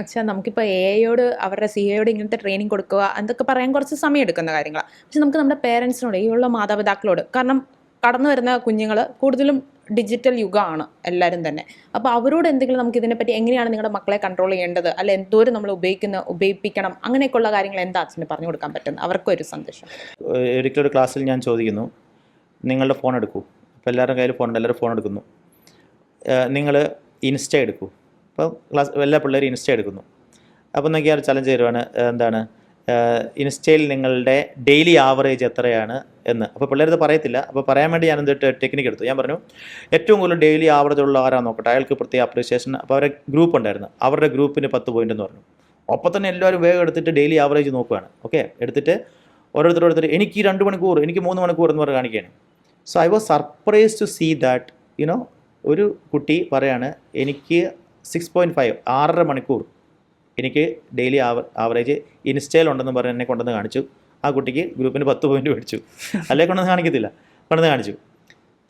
അച്ഛാ നമുക്കിപ്പോൾ എ ഐയോട് അവരുടെ സി എയോട് ഇങ്ങനത്തെ ട്രെയിനിങ് കൊടുക്കുക എന്തൊക്കെ പറയാൻ കുറച്ച് സമയം എടുക്കുന്ന കാര്യങ്ങളാണ് പക്ഷെ നമുക്ക് നമ്മുടെ പേരൻസിനോട് ഈ ഉള്ള മാതാപിതാക്കളോട് കാരണം കടന്നു വരുന്ന കുഞ്ഞുങ്ങൾ കൂടുതലും ഡിജിറ്റൽ യുഗമാണ് എല്ലാവരും തന്നെ. അപ്പോൾ അവരോട് എന്തെങ്കിലും നമുക്ക് ഇതിനെപ്പറ്റി എങ്ങനെയാണ് നിങ്ങളുടെ മക്കളെ കൺട്രോൾ ചെയ്യേണ്ടത്? അല്ല എന്തോരം നമ്മൾ ഉപയോഗിക്കുന്ന ഉപയോഗിപ്പിക്കണം? അങ്ങനെയൊക്കെയുള്ള കാര്യങ്ങൾ എന്താ അച്ഛന് പറഞ്ഞു കൊടുക്കാൻ പറ്റുന്നത്? അവർക്കൊരു സന്ദേശം. ഒരിക്കലൊരു ക്ലാസ്സിൽ ഞാൻ ചോദിക്കുന്നു നിങ്ങളുടെ ഫോൺ എടുക്കൂ. അപ്പോൾ എല്ലാവരുടെ കയ്യിൽ ഫോൺ ഉണ്ട് എല്ലാവരും ഫോൺ എടുക്കുന്നു. നിങ്ങൾ ഇൻസ്റ്റ എടുക്കൂ. അപ്പോൾ ക്ലാസ് എല്ലാ പിള്ളേരും ഇൻസ്റ്റ എടുക്കുന്നു. അപ്പോൾ നോക്കിയാൽ ചലഞ്ച് തരുവാണ് എന്താണ് ഇൻസ്റ്റയിൽ നിങ്ങളുടെ ഡെയിലി ആവറേജ് എത്രയാണ് എന്ന്. അപ്പോൾ പിള്ളേരത് പറയത്തില്ല. അപ്പോൾ പറയാൻ വേണ്ടി ഞാൻ എന്തിട്ട് ടെക്നിക്ക് എടുത്തു. ഞാൻ പറഞ്ഞു ഏറ്റവും കൂടുതൽ ഡെയിലി ആവറേജ് ഉള്ള ആരാന്ന് നോക്കട്ടെ. അയാൾക്ക് പ്രത്യേക അപ്രീസിയേഷൻ അപ്പോൾ അവരുടെ ഗ്രൂപ്പ് ഉണ്ടായിരുന്നു. അവരുടെ ഗ്രൂപ്പിന് പത്ത് പോയിന്റ് എന്ന് പറഞ്ഞു. അപ്പോൾ തന്നെ എല്ലാവരും വേഗം എടുത്തിട്ട് ഡെയിലി ആവറേജ് നോക്കുകയാണ് ഓക്കെ എടുത്തിട്ട് ഓരോരുത്തർ എനിക്ക് രണ്ട് മണിക്കൂർ എനിക്ക് മൂന്ന് മണിക്കൂർ എന്ന് പറഞ്ഞ് കാണിക്കുകയാണ്. So I was surprise to see that you know ഒരു കുട്ടി പറയാണ് എനിക്ക് സിക്സ് പോയിന്റ് ഫൈവ് ആറര മണിക്കൂർ എനിക്ക് ഡെയിലി ആവറേജ് ഇൻസ്റ്റയിലുണ്ടെന്ന് പറഞ്ഞ് എന്നെ കൊണ്ടുവന്ന് കാണിച്ചു. ആ കുട്ടിക്ക് ഗ്രൂപ്പിന് പത്ത് പോയിന്റ് മേടിച്ചു. അല്ലെ കൊണ്ടുവന്ന് കാണിക്കത്തില്ല. കൊണ്ടുവന്ന് കാണിച്ചു.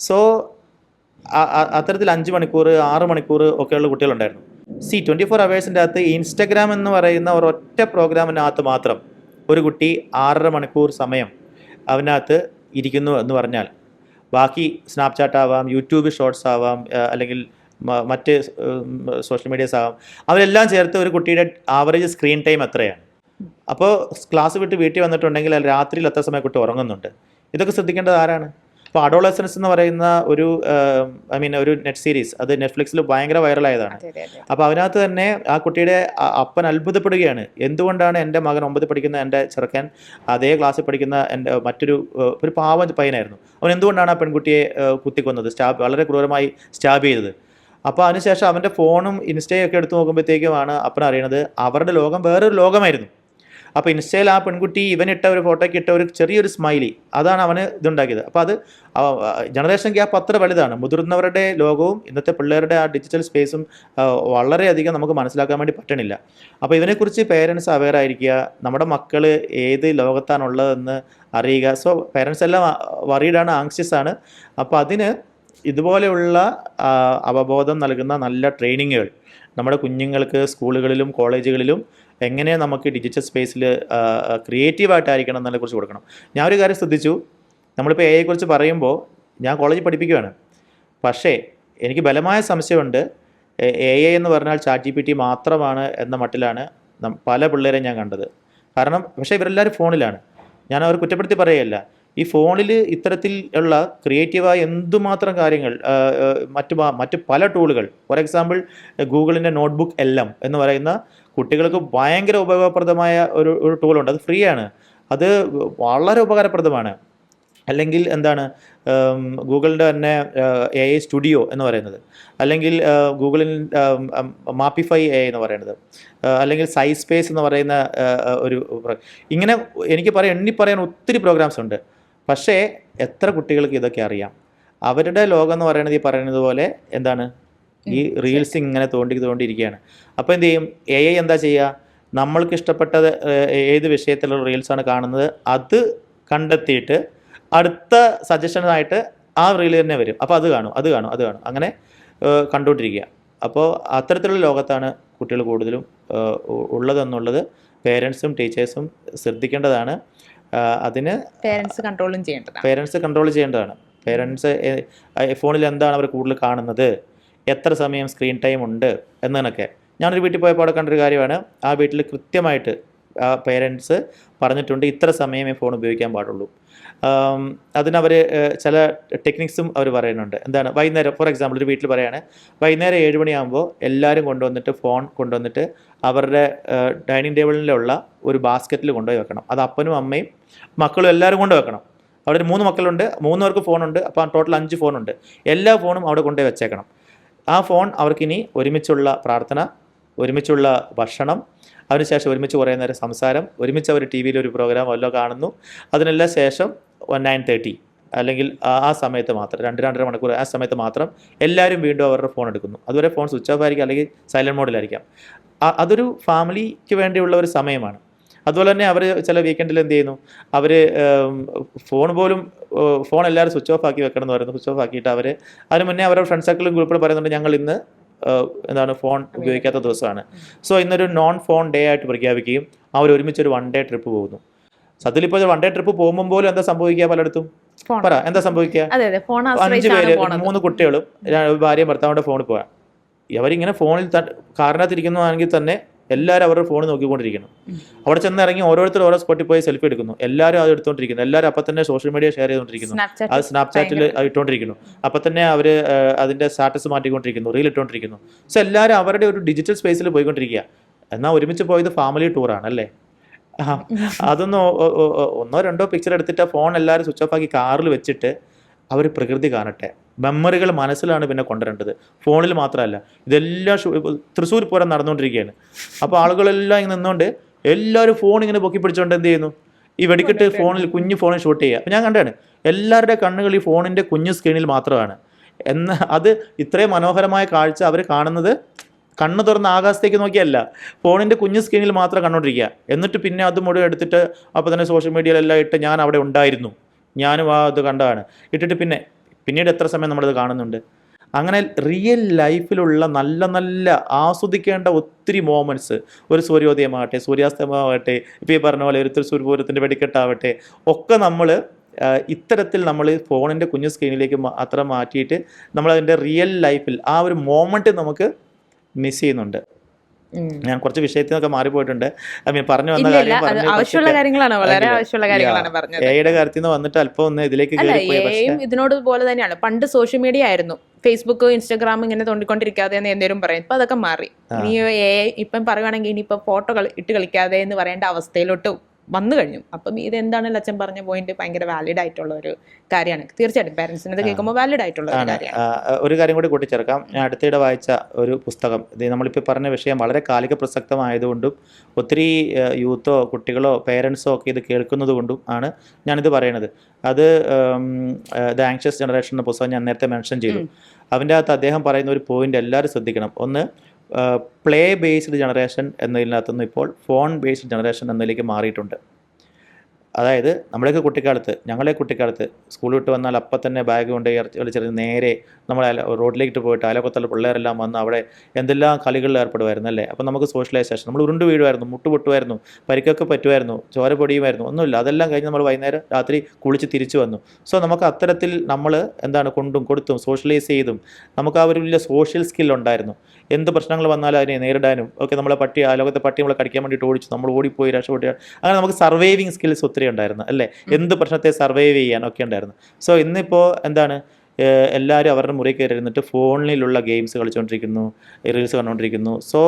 സോ അത്തരത്തിൽ അഞ്ച് മണിക്കൂർ ആറ് മണിക്കൂർ ഒക്കെയുള്ള കുട്ടികളുണ്ടായിരുന്നു. സി ട്വന്റി ഫോർ അവേഴ്സിന്റെ അകത്ത് ഇൻസ്റ്റഗ്രാം എന്ന് പറയുന്ന ഒരൊറ്റ പ്രോഗ്രാമിനകത്ത് മാത്രം ഒരു കുട്ടി ആറര മണിക്കൂർ സമയം അവനകത്ത് ഇരിക്കുന്നു എന്ന് പറഞ്ഞാൽ ബാക്കി സ്നാപ്ചാറ്റ് ആവാം യൂട്യൂബ് ഷോർട്സ് ആവാം അല്ലെങ്കിൽ മറ്റ് സോഷ്യൽ മീഡിയസ് ആകാം അവരെല്ലാം ചേർത്ത് ഒരു കുട്ടിയുടെ ആവറേജ് സ്ക്രീൻ ടൈം എത്രയാണ്? അപ്പോൾ ക്ലാസ് വിട്ട് വീട്ടിൽ വന്നിട്ടുണ്ടെങ്കിൽ രാത്രിയിൽ എത്ര സമയം കുട്ടി ഉറങ്ങുന്നുണ്ട്? ഇതൊക്കെ ശ്രദ്ധിക്കേണ്ടത് ആരാണ്? അപ്പോൾ അഡോളസൻസ് എന്ന് പറയുന്ന ഒരു ഐ മീൻ ഒരു നെറ്റ് സീരീസ് അത് നെറ്റ്ഫ്ലിക്സിൽ ഭയങ്കര വൈറലായതാണ്. അപ്പോൾ അതിനകത്ത് തന്നെ ആ കുട്ടിയുടെ അപ്പൻ അത്ഭുതപ്പെടുകയാണ്. എന്തുകൊണ്ടാണ് എന്റെ മകൻ ഒമ്പത് പഠിക്കുന്ന എന്റെ ചെറുക്കൻ അതേ ക്ലാസ്സിൽ പഠിക്കുന്ന എന്റെ മറ്റൊരു ഒരു പാവ പയ്യനായിരുന്നു? അവൻ എന്തുകൊണ്ടാണ് ആ പെൺകുട്ടിയെ കുത്തിക്കൊന്നത്? സ്റ്റാബ് വളരെ ക്രൂരമായി സ്റ്റാബ് ചെയ്തത്. അപ്പോൾ അതിനുശേഷം അവന്റെ ഫോണും ഇൻസ്റ്റയും ഒക്കെ എടുത്തു നോക്കുമ്പോഴത്തേക്കുമാണ് അപ്പൻ അറിയണത് അവരുടെ ലോകം വേറൊരു ലോകമായിരുന്നു. അപ്പോൾ ഇൻസ്റ്റയിൽ ആ പെൺകുട്ടി ഇവൻ ഇട്ട ഒരു ഫോട്ടോയ്ക്ക് ഇട്ട ഒരു ചെറിയൊരു സ്മൈലി അതാണ് അവന് ഇതുണ്ടാക്കിയത്. അപ്പോൾ അത് ജനറേഷൻ ഗ്യാപ്പ് അത്ര വലുതാണ്. മുതിർന്നവരുടെ ലോകവും ഇന്നത്തെ പിള്ളേരുടെ ആ ഡിജിറ്റൽ സ്പേസും വളരെയധികം നമുക്ക് മനസ്സിലാക്കാൻ വേണ്ടി പറ്റണില്ല. അപ്പോൾ ഇതിനെക്കുറിച്ച് പേരൻസ് അവെയർ ആയിരിക്കുക. നമ്മുടെ മക്കൾ ഏത് ലോകത്താണുള്ളതെന്ന് അറിയുക. സോ പേരൻസ് എല്ലാം വറീഡാണ് ആങ്ഷ്യസ് ആണ് അപ്പോൾ അതിന് ഇതുപോലെയുള്ള അവബോധം നൽകുന്ന നല്ല ട്രെയിനിങ്ങുകൾ നമ്മുടെ കുഞ്ഞുങ്ങൾക്ക് സ്കൂളുകളിലും കോളേജുകളിലും എങ്ങനെ നമുക്ക് ഡിജിറ്റൽ സ്പേസിൽ ക്രിയേറ്റീവായിട്ടായിരിക്കണം എന്നതിനെക്കുറിച്ച് കൊടുക്കണം. ഞാൻ ഒരു കാര്യം ശ്രദ്ധിച്ചു. നമ്മളിപ്പോൾ എ ഐയെക്കുറിച്ച് പറയുമ്പോൾ ഞാൻ കോളേജിൽ പഠിപ്പിക്കുകയാണ് പക്ഷേ എനിക്ക് ബലമായ സംശയമുണ്ട്. എ ഐ എന്ന് പറഞ്ഞാൽ ചാറ്റ് ജി പി ടി മാത്രമാണ് എന്ന മട്ടിലാണ് പല പിള്ളേരെ ഞാൻ കണ്ടത്. കാരണം പക്ഷേ ഇവരെല്ലാവരും ഫോണിലാണ്. ഞാൻ അവർ കുറ്റപ്പെടുത്തി പറയുകയല്ല. ഈ ഫോണിൽ ഇത്തരത്തിൽ ഉള്ള ക്രിയേറ്റീവായ എന്തുമാത്രം കാര്യങ്ങൾ മറ്റു മറ്റ് പല ടൂളുകൾ ഫോർ എക്സാമ്പിൾ ഗൂഗിളിന്റെ നോട്ട്ബുക്ക് എല്ലാം എന്ന് പറയുന്ന കുട്ടികൾക്ക് ഭയങ്കര ഉപയോഗപ്രദമായ ഒരു ഒരു ടൂളുണ്ട്. അത് ഫ്രീ ആണ്. അത് വളരെ ഉപകാരപ്രദമാണ്. അല്ലെങ്കിൽ എന്താണ് ഗൂഗിളിന്റെ തന്നെ എ ഐ സ്റ്റുഡിയോ എന്ന് പറയുന്നത്. അല്ലെങ്കിൽ ഗൂഗിളിൻ മാപ്പിഫൈ എ എന്ന് പറയുന്നത്. അല്ലെങ്കിൽ സൈസ്പേസ് എന്ന് പറയുന്ന ഒരു ഇങ്ങനെ എനിക്ക് പറയാൻ എണ്ണി പറയാൻ ഒത്തിരി പ്രോഗ്രാംസ് ഉണ്ട്. പക്ഷേ എത്ര കുട്ടികൾക്ക് ഇതൊക്കെ അറിയാം? അവരുടെ ലോകം എന്ന് പറയുന്നത് ഈ പറയുന്നത് പോലെ എന്താണ്? ഈ റീൽസ് ഇങ്ങനെ തോണ്ടി തോണ്ടിയിരിക്കുകയാണ്. അപ്പോൾ എന്ത് ചെയ്യും? എ ഐ എന്താ ചെയ്യുക? നമ്മൾക്ക് ഇഷ്ടപ്പെട്ടത് ഏത് വിഷയത്തിലുള്ള റീൽസാണ് കാണുന്നത്? അത് കണ്ടെത്തിയിട്ട് അടുത്ത സജഷനായിട്ട് ആ റീൽ തന്നെ വരും. അപ്പോൾ അത് കാണും അത് കാണും അത് കാണും. അങ്ങനെ കണ്ടുകൊണ്ടിരിക്കുക. അപ്പോൾ അത്തരത്തിലുള്ള ലോകത്താണ് കുട്ടികൾ കൂടുതലും ഉള്ളതെന്നുള്ളത്. പേരൻസും ടീച്ചേഴ്സും ശ്രദ്ധിക്കേണ്ടതാണ്. അതിന് പേരൻസ് കൺട്രോളും ചെയ്യേണ്ടതാണ്. പേരൻസ് കൺട്രോൾ ചെയ്യേണ്ടതാണ്. പേരൻസ് ഫോണിൽ എന്താണ് അവർ കൂടുതൽ കാണുന്നത്? എത്ര സമയം സ്ക്രീൻ ടൈം ഉണ്ട്? എന്നതിനൊക്കെ ഞാനൊരു വീട്ടിൽ പോയപ്പോൾ അവിടെ കണ്ടൊരു കാര്യമാണ്. ആ വീട്ടിൽ കൃത്യമായിട്ട് പേരൻസ് പറഞ്ഞിട്ടുണ്ട് ഇത്ര സമയമേ ഫോൺ ഉപയോഗിക്കാൻ പാടുള്ളൂ. അതിനവർ ചില ടെക്നിക്സും അവർ പറയുന്നുണ്ട്. എന്താണ്? വൈകുന്നേരം ഫോർ എക്സാമ്പിൾ ഒരു വീട്ടിൽ പറയാണ് വൈകുന്നേരം ഏഴ് മണിയാകുമ്പോൾ എല്ലാവരും കൊണ്ടുവന്നിട്ട് ഫോൺ കൊണ്ടുവന്നിട്ട് അവരുടെ ഡൈനിങ് ടേബിളിലുള്ള ഒരു ബാസ്ക്കറ്റിൽ കൊണ്ടുപോയി വെക്കണം. അത് അപ്പനും അമ്മയും മക്കളും എല്ലാവരും കൊണ്ടു വെക്കണം. അവിടെ ഒരു മൂന്ന് മക്കളുണ്ട് മൂന്ന് പേർക്ക് ഫോണുണ്ട് അപ്പോൾ ടോട്ടൽ അഞ്ച് ഫോണുണ്ട് എല്ലാ ഫോണും അവിടെ കൊണ്ടുപോയി വെച്ചേക്കണം. ആ ഫോൺ അവർക്കിനി ഒരുമിച്ചുള്ള പ്രാർത്ഥന ഒരുമിച്ചുള്ള ഭക്ഷണം അതിനുശേഷം ഒരുമിച്ച് കുറേ നേരം സംസാരം ഒരുമിച്ച് അവർ ടി വിയിൽ ഒരു പ്രോഗ്രാം വല്ലോ കാണുന്നു. അതിനെല്ലാം ശേഷം വൺ നയൻ തേർട്ടി അല്ലെങ്കിൽ ആ- സമയത്ത് മാത്രം രണ്ട് രണ്ടര മണിക്കൂർ ആ സമയത്ത് മാത്രം എല്ലാവരും വീണ്ടും അവരുടെ ഫോൺ എടുക്കുന്നു. അതുവരെ ഫോൺ സ്വിച്ച് ഓഫ് ആയിരിക്കും അല്ലെങ്കിൽ സൈലന്റ് മോഡിലായിരിക്കാം അതൊരു ഫാമിലിക്ക് വേണ്ടിയുള്ള ഒരു സമയമാണ്. അതുപോലെ തന്നെ അവർ ചില വീക്കെൻഡിൽ എന്ത് ചെയ്യുന്നു? അവർ ഫോൺ പോലും ഫോൺ എല്ലാവരും സ്വിച്ച് ഓഫ് ആക്കി വെക്കണം എന്ന് പറയുന്നു. സ്വിച്ച് ഓഫ് ആക്കിയിട്ട് അവർ അതിന് മുന്നേ അവരുടെ ഫ്രണ്ട് സർക്കിളും ഗ്രൂപ്പിൽ പറയുന്നുണ്ട് ഞങ്ങൾ ഇന്ന് എന്താണ് ഫോൺ ഉപയോഗിക്കാത്ത ദിവസമാണ്. സോ ഇന്നൊരു നോൺ ഫോൺ ഡേ ആയിട്ട് പ്രഖ്യാപിക്കുകയും അവർ ഒരുമിച്ച് ഒരു വൺ ഡേ ട്രിപ്പ് പോകുന്നു. സത്യത്തിൽ ഇപ്പോൾ വൺ ഡേ ട്രിപ്പ് പോകുമ്പോൾ പോലും എന്താ സംഭവിക്കുക പലയിടത്തും? പറ എന്താ സംഭവിക്കുക? അഞ്ച് പേര് മൂന്ന് കുട്ടികളും ഭാര്യയും ഭർത്താവിന്റെ ഫോണിൽ പോകാം അവരിങ്ങനെ ഫോണിൽ കാറിനകത്തിരിക്കുന്നതാണെങ്കിൽ തന്നെ എല്ലാവരും അവരുടെ ഫോൺ നോക്കിക്കൊണ്ടിരിക്കണം. അവിടെ ചെന്ന് ഇറങ്ങി ഓരോരുത്തർ ഓരോ സ്പോട്ടിൽ പോയി സെൽഫി എടുക്കുന്നു. എല്ലാവരും അത് എടുത്തോണ്ടിരിക്കുന്നു. എല്ലാവരും അപ്പം തന്നെ സോഷ്യൽ മീഡിയ ഷെയർ ചെയ്തുകൊണ്ടിരിക്കുന്നു അത് സ്നാപ്ചാറ്റ് സ്നാപ്ചാറ്റിൽ ഇട്ടുകൊണ്ടിരിക്കുന്നു അപ്പം തന്നെ അവർ അതിന്റെ സ്റ്റാറ്റസ് മാറ്റിക്കൊണ്ടിരിക്കുന്നു. റീൽ ഇട്ടുകൊണ്ടിരിക്കുന്നു സോ എല്ലാവരും അവരുടെ ഒരു ഡിജിറ്റൽ സ്പേസിൽ പോയിക്കൊണ്ടിരിക്കുക. എന്നാൽ ഒരുമിച്ച് പോയത് ഫാമിലി ടൂറാണ് അല്ലേ? അതൊന്നും ഒന്നോ രണ്ടോ പിക്ചർ എടുത്തിട്ട് ഫോൺ എല്ലാവരും സ്വിച്ച് ഓഫ് ആക്കി കാറിൽ വെച്ചിട്ട് അവർ പ്രകൃതി കാണട്ടെ. മെമ്മറികൾ മനസ്സിലാണ് പിന്നെ കൊണ്ടുവരേണ്ടത്. ഫോണിൽ മാത്രമല്ല. ഇതെല്ലാം തൃശ്ശൂർ പോരാൻ നടന്നുകൊണ്ടിരിക്കുകയാണ്. അപ്പോൾ ആളുകളെല്ലാം ഇങ്ങനെ നിന്നുകൊണ്ട് എല്ലാവരും ഫോൺ ഇങ്ങനെ പൊക്കി പിടിച്ചുകൊണ്ട് എന്ത് ചെയ്യുന്നു? ഈ വെടിക്കെട്ട് ഫോണിൽ കുഞ്ഞു ഫോണിൽ ഷൂട്ട് ചെയ്യുക. അപ്പം ഞാൻ കണ്ടാണ് എല്ലാവരുടെ കണ്ണുകൾ ഈ ഫോണിന്റെ കുഞ്ഞു സ്ക്രീനിൽ മാത്രമാണ്. എന്ന അത് ഇത്രയും മനോഹരമായ കാഴ്ച അവർ കാണുന്നത് കണ്ണ് തുറന്ന് ആകാശത്തേക്ക് നോക്കിയല്ല. ഫോണിന്റെ കുഞ്ഞു സ്ക്രീനിൽ മാത്രം കണ്ടോണ്ടിരിക്കുക. എന്നിട്ട് പിന്നെ അത് മുഴുവൻ എടുത്തിട്ട് അപ്പോൾ തന്നെ സോഷ്യൽ മീഡിയയിലെല്ലാം ഇട്ട് ഞാൻ അവിടെ ഉണ്ടായിരുന്നു. ഞാനും ആ ഇത് കണ്ടതാണ്. ഇട്ടിട്ട് പിന്നെ പിന്നീട് എത്ര സമയം നമ്മളിത് കാണുന്നുണ്ട് അങ്ങനെ റിയൽ ലൈഫിലുള്ള നല്ല നല്ല ആസ്വദിക്കേണ്ട ഒത്തിരി മോമെന്റ്സ് ഒരു സൂര്യോദയമാകട്ടെ സൂര്യാസ്തമയമാകട്ടെ ഇപ്പോൾ ഈ പറഞ്ഞ പോലെ ഒരു സൂര്യപൂരത്തിന്റെ വെടിക്കെട്ടാവട്ടെ ഒക്കെ നമ്മൾ ഇത്തരത്തിൽ നമ്മൾ ഫോണിന്റെ കുഞ്ഞു സ്ക്രീനിലേക്ക് അത്ര മാറ്റിയിട്ട് നമ്മളതിന്റെ റിയൽ ലൈഫിൽ ആ ഒരു മോമെന്റ് നമുക്ക് മിസ് ചെയ്യുന്നുണ്ട്. ഞാൻ കുറച്ച് വിഷയത്തിൽ നിന്നൊക്കെ മാറിപ്പോയിട്ടുണ്ട്. ഐ മീൻ പറഞ്ഞു വന്ന കാര്യം ആവശ്യമുള്ള കാര്യങ്ങളാണ്. വളരെ ആവശ്യമുള്ള കാര്യങ്ങളാണ്. പറഞ്ഞത്. എയുടെ കാര്യത്തിൽ നിന്ന് വന്നിട്ട് അല്പം ഒന്ന് ഇതിലേക്ക് ഇതിനോട് പോലെ തന്നെയാണ്. പണ്ട് സോഷ്യൽ മീഡിയ ആയിരുന്നു. ഫേസ്ബുക്ക് ഇൻസ്റ്റാഗ്രാം ഇങ്ങനെ തോണ്ടിക്കൊണ്ടിരിക്കാതെ എന്ന് എന്തേലും പറയും. ഇപ്പൊ അതൊക്കെ മാറി. ഇനി ഇപ്പം പറയുവാണെങ്കിൽ ഇനിയിപ്പോ ഫോട്ടോ ഇട്ട് കളിക്കാതെ എന്ന് പറയേണ്ട അവസ്ഥയിലോട്ട് വന്നു കഴിഞ്ഞു. അപ്പം ഇത് അച്ഛൻ പറഞ്ഞ പോയിന്റ് ഭയങ്കര വാലിഡ് ആയിട്ടുള്ള ഒരു കാര്യമാണ്. തീർച്ചയായിട്ടും പാരന്റ്സിന് ഇത് കേൾക്കുമ്പോൾ വാലിഡ് ആയിട്ടുള്ള ഒരു കാര്യമാണ്. ഒരു കാര്യം കൂടി കൂട്ടിച്ചേർക്കാം. ഞാൻ അടുത്തിടെ വായിച്ച ഒരു പുസ്തകം. ഇത് നമ്മളിപ്പോൾ പറഞ്ഞ വിഷയം വളരെ കാലിക പ്രസക്തമായതുകൊണ്ടും ഒത്തിരി യൂത്തോ കുട്ടികളോ പേരൻസോ ഒക്കെ ഇത് കേൾക്കുന്നത് കൊണ്ടും ആണ് ഞാനിത് പറയണത് അത് ദ ആങ്ഷ്യസ് ജനറേഷൻ എന്ന പുസ്തകം ഞാൻ നേരത്തെ മെൻഷൻ ചെയ്തു. അതിന്റെ അകത്ത് അദ്ദേഹം പറയുന്ന ഒരു പോയിന്റ് എല്ലാവരും ശ്രദ്ധിക്കണം. ഒന്ന് പ്ലേ ബേസ്ഡ് ജനറേഷൻ എന്നതിനകത്തുനിന്ന് ഇപ്പോൾ ഫോൺ ബേസ്ഡ് ജനറേഷൻ എന്നതിലേക്ക് മാറിയിട്ടുണ്ട്. അതായത് നമ്മുടെയൊക്കെ കുട്ടിക്കാലത്ത് ഞങ്ങളെ കുട്ടിക്കാലത്ത് സ്കൂൾ വിട്ട് വന്നാൽ അപ്പം തന്നെ ബാഗ് കൊണ്ട് വലിച്ചെറിഞ്ഞ് നേരെ നമ്മൾ റോഡിലേക്ക് പോയിട്ട് അലപ്പത്തുള്ള പിള്ളേരെല്ലാം വന്ന് അവിടെ എന്തെല്ലാം കളികളിൽ ഏർപ്പെടുമായിരുന്നു അല്ലേ? അപ്പം നമുക്ക് സോഷ്യലൈസേഷൻ നമ്മൾ ഉരുണ്ട് വീഴുമായിരുന്നു മുട്ട് പൊട്ടുമായിരുന്നു പരിക്കൊക്കെ പറ്റുമായിരുന്നു ചോര പൊടിയുമായിരുന്നു ഒന്നുമില്ല. അതെല്ലാം കഴിഞ്ഞ് നമ്മൾ വൈകുന്നേരം രാത്രി കുളിച്ച് തിരിച്ചു വന്നു. സോ നമുക്ക് അത്തരത്തിൽ നമ്മൾ എന്താണ് കൊണ്ടും കൊടുത്തും സോഷ്യലൈസ് ചെയ്തും നമുക്ക് ആ ഒരു വലിയ സോഷ്യൽ സ്കിൽ ഉണ്ടായിരുന്നു. എന്ത് പ്രശ്നങ്ങൾ വന്നാലും അതിനെ നേരിടാനും ഒക്കെ നമ്മളെ പട്ടി ആ ലോകത്തെ പട്ടി നമ്മളെ കടിക്കാൻ വേണ്ടിയിട്ട് ഓടിച്ചു നമ്മൾ ഓടിപ്പോയി രക്ഷപ്പെട്ടു അങ്ങനെ നമുക്ക് സർവൈവിങ് സ്കിൽസ് ഒത്തിരി ഉണ്ടായിരുന്നു അല്ലേ? എന്ത് പ്രശ്നത്തെ സർവൈവ് ചെയ്യാൻ ഒക്കെ ഉണ്ടായിരുന്നു. സോ ഇന്നിപ്പോൾ എന്താണ് എല്ലാവരും അവരുടെ മുറി കയറി ഇരുന്നിട്ട് ഫോണിലുള്ള ഗെയിംസ് കളിച്ചുകൊണ്ടിരിക്കുന്നു റീൽസ് കണ്ടുകൊണ്ടിരിക്കുന്നു സോ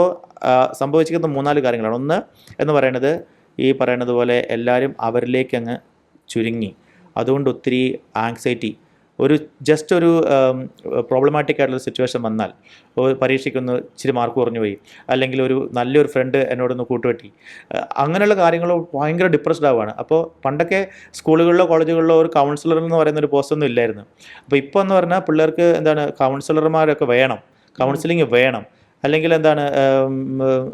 സംഭവിച്ചിരിക്കുന്ന മൂന്നാൽ കാര്യങ്ങളാണ്. ഒന്ന് എന്ന് പറയുന്നത് ഈ പറയുന്നത് പോലെ എല്ലാവരും അവരിലേക്കങ്ങ് ചുരുങ്ങി. അതുകൊണ്ട് ഒത്തിരി ആങ്സൈറ്റി ഒരു ജസ്റ്റ് ഒരു പ്രോബ്ലമാറ്റിക് ആയിട്ടുള്ള സിറ്റുവേഷൻ വന്നാൽ പരീക്ഷയ്ക്കൊന്ന് ഇച്ചിരി മാർക്ക് കുറഞ്ഞു പോയി. അല്ലെങ്കിൽ ഒരു നല്ലൊരു ഫ്രണ്ട് എന്നോടൊന്ന് അഹ് അങ്ങനെയുള്ള കാര്യങ്ങൾ ഭയങ്കര ഡിപ്രസ്ഡ് ആവുകയാണ്. അപ്പോൾ പണ്ടൊക്കെ സ്കൂളുകളിലോ കോളേജുകളിലോ ഒരു കൗൺസിലർ എന്ന് പറയുന്ന ഒരു പോസ്റ്റ് ഒന്നും ഇല്ലായിരുന്നു. അപ്പോൾ ഇപ്പോൾ എന്ന് പറഞ്ഞാൽ പിള്ളേർക്ക് എന്താണ് കൗൺസിലർമാരൊക്കെ വേണം. കൗൺസിലിംഗ് വേണം. അല്ലെങ്കിൽ എന്താണ്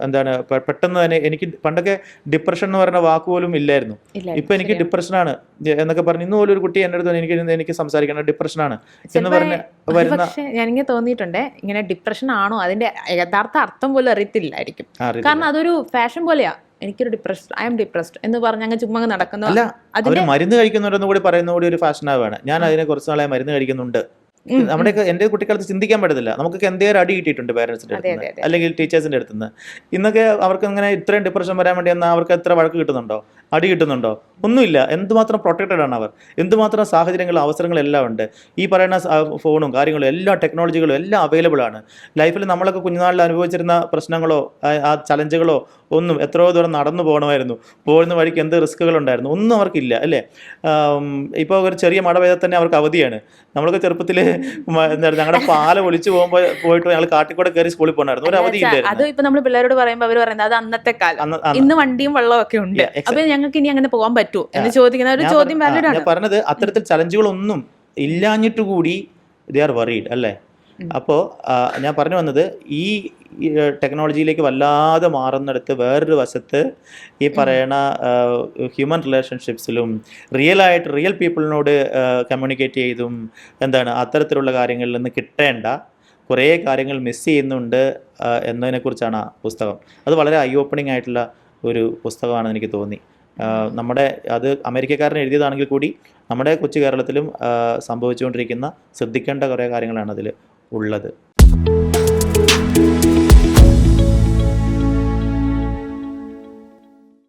എന്താണ് പെട്ടെന്ന് തന്നെ എനിക്ക് പണ്ടൊക്കെ ഡിപ്രഷൻ എന്ന് പറയുന്ന വാക്ക് പോലും ഇല്ലായിരുന്നു. ഇപ്പൊ എനിക്ക് ഡിപ്രഷനാണ് എന്നൊക്കെ പറഞ്ഞു ഇന്ന് പോലും ഒരു കുട്ടി എന്റെ അടുത്ത് എനിക്ക് എനിക്ക് സംസാരിക്കണം ഡിപ്രഷനാണ് എന്ന് പറഞ്ഞ വരുന്ന ഞാനിങ്ങനെ തോന്നിയിട്ടുണ്ട് ഇങ്ങനെ ഡിപ്രഷൻ ആണോ? അതിന്റെ യഥാർത്ഥ അർത്ഥം പോലും അറിയത്തില്ലായിരിക്കും. കാരണം അതൊരു ഫാഷൻ പോലെയാ. എനിക്കൊരു ഡിപ്രസ്ഡ് ഐ എം ഡിപ്രസ്ഡ് എന്ന് പറഞ്ഞ് അങ്ങ് ചുമ്മാ നടക്കുന്ന. അല്ല മരുന്ന് കഴിക്കുന്നുണ്ടെന്ന് കൂടി പറയുന്ന കൂടി ഒരു ഫാഷനാവാണ് ഞാൻ അതിനെ കുറച്ച് നാളെ മരുന്ന് കഴിക്കുന്നുണ്ട്. നമ്മുടെയൊക്കെ എന്റെ കുട്ടിക്കാലത്ത് ചിന്തിക്കാൻ പറ്റത്തില്ല. നമുക്കൊക്കെ എന്തേലും അടി കിട്ടിയിട്ടുണ്ട് പേരൻസിന്റെ അടുത്ത്. അല്ലെങ്കിൽ ടീച്ചേഴ്സിന്റെ അടുത്ത് നിന്ന് ഇന്നൊക്കെ അവർക്ക് ഇങ്ങനെ ഇത്രയും ഡിപ്രഷൻ വരാൻ വേണ്ടി എന്നാൽ അവർക്ക് എത്ര വഴക്ക് കിട്ടുന്നുണ്ടോ? അടി കിട്ടുന്നുണ്ടോ? ഒന്നുമില്ല. എന്തുമാത്രം പ്രൊട്ടക്റ്റഡ് ആണ് അവർ? എന്തുമാത്രം സാഹചര്യങ്ങളും അവസരങ്ങളും എല്ലാം ഉണ്ട്? ഈ പറയുന്ന ഫോണും കാര്യങ്ങളും എല്ലാ ടെക്നോളജികളും എല്ലാം അവൈലബിൾ ആണ്. ലൈഫിൽ നമ്മളൊക്കെ കുഞ്ഞുനാളിൽ അനുഭവിച്ചിരുന്ന പ്രശ്നങ്ങളോ ആ- ചലഞ്ചുകളോ ഒന്നും എത്രയോ ദൂരം നടന്നു പോകണമായിരുന്നു. പോകുന്ന വഴിക്ക് എന്ത് റിസ്ക്കുകൾ ഉണ്ടായിരുന്നു? ഒന്നും അവർക്കില്ല അല്ലേ? ഇപ്പോൾ ഒരു ചെറിയ മഴ പെയ്താൽ തന്നെ അവർക്ക് അവധിയാണ്. നമ്മളൊക്കെ ചെറുപ്പത്തിൽ എന്താ ഞങ്ങളുടെ പാല ഒളിച്ചു പോകുമ്പോൾ പോയിട്ട് ഞങ്ങൾ കാട്ടിക്കൂടെ കയറി സ്കൂളിൽ പോകണമായിരുന്നു ഒരു അവധി അത്. ഇല്ലായിരുന്നു ഇപ്പൊ നമ്മൾ പിള്ളേരോട് പറയുമ്പോൾ അവർ പറയുന്നത് അത് അന്നത്തെ കാലം. ഇന്ന് വണ്ടിയും വെള്ളവും ഒക്കെ ഉണ്ട്. അപ്പൊ ഞങ്ങൾക്ക് ഇനി അങ്ങനെ പോകാൻ പറ്റുമോ എന്ന് ചോദിക്കുന്ന ഒരു ചോദ്യം വേറെ വാലിഡ് ആണ് ഞാൻ പറഞ്ഞത് അത്തരത്തിൽ ചലഞ്ചുകളൊന്നും ഇല്ലാഞ്ഞിട്ട് കൂടി ദേ ആർ വറീഡ് അല്ലേ. അപ്പോൾ ഞാൻ പറഞ്ഞു വന്നത് ഈ ടെക്നോളജിയിലേക്ക് വല്ലാതെ മാറുന്നിടത്ത് വേറൊരു വശത്ത് ഈ പറയണ ഹ്യൂമൻ റിലേഷൻഷിപ്സിലും റിയൽ ആയിട്ട് റിയൽ പീപ്പിളിനോട് കമ്മ്യൂണിക്കേറ്റ് ചെയ്തും എന്താണ് അത്തരത്തിലുള്ള കാര്യങ്ങളിൽ നിന്ന് കിട്ടേണ്ട കുറേ കാര്യങ്ങൾ മിസ് ചെയ്യുന്നുണ്ട് എന്നതിനെക്കുറിച്ചാണ് ആ പുസ്തകം. അത് വളരെ ഐ ഓപ്പണിംഗ് ആയിട്ടുള്ള ഒരു പുസ്തകമാണെന്ന് എനിക്ക് തോന്നി. നമ്മുടെ അത് അമേരിക്കക്കാരൻ എഴുതിയതാണെങ്കിൽ കൂടി നമ്മുടെ കൊച്ചു കേരളത്തിലും സംഭവിച്ചുകൊണ്ടിരിക്കുന്ന ശ്രദ്ധിക്കേണ്ട കുറേ കാര്യങ്ങളാണ് അതിൽ ഉള്ളത്.